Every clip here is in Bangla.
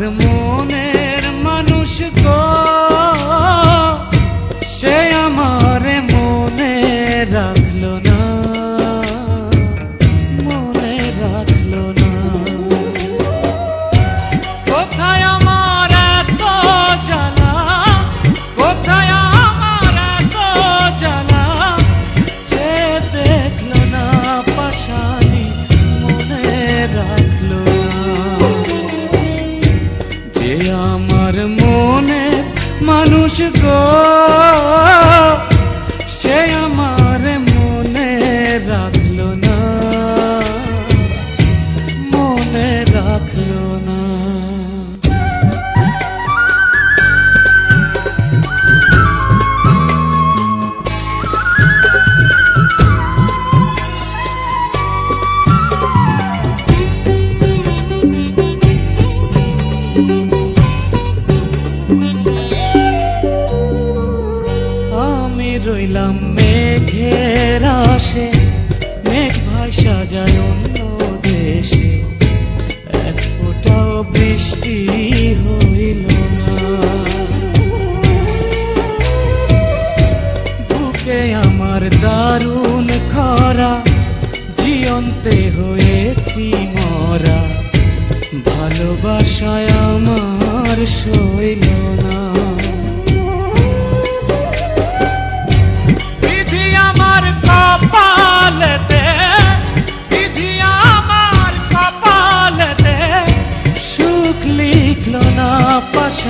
মনের মানুষ গো সে আমার মনে রাখল না মনে রাখল না। আমার মনে মানুষ গো।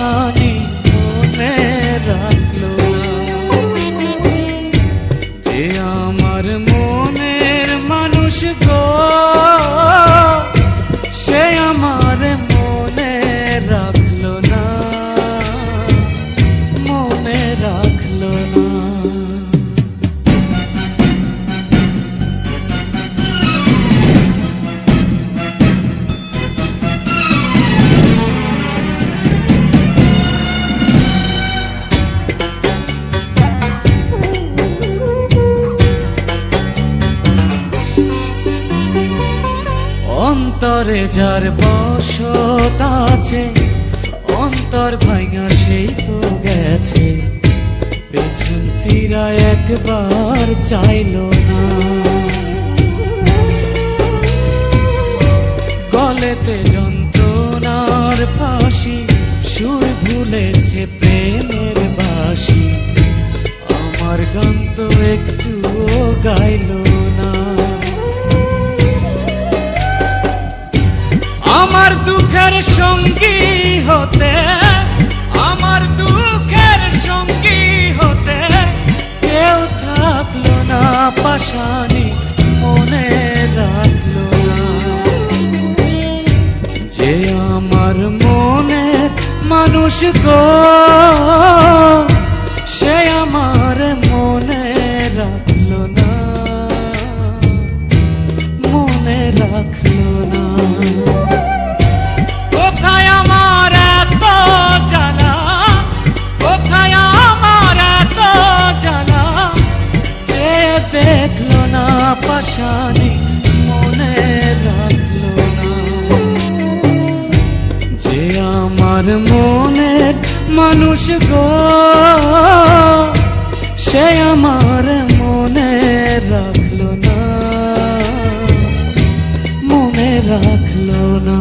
পাশানি অন্তরে যার বসত আছে, অন্তর ভাঙা সেই তো গেছে। পেছন ফিরা একবার চাইলো না। গলেতে যন্ত্রণার ফাঁসি, সুর ভুলেছে প্রেমের বাসি আমার গান তো একটুও গাইলো দুঃখের সঙ্গী হতে, আমার দুঃখের সঙ্গী হতে কেউ থাকল না, পাশানি মনে রাখল যে আমার মনের মানুষ গো আশানি মনে রাখল না। যে আমার মনের মানুষ গো, সে আমার মনে রাখল না। মনে রাখল না।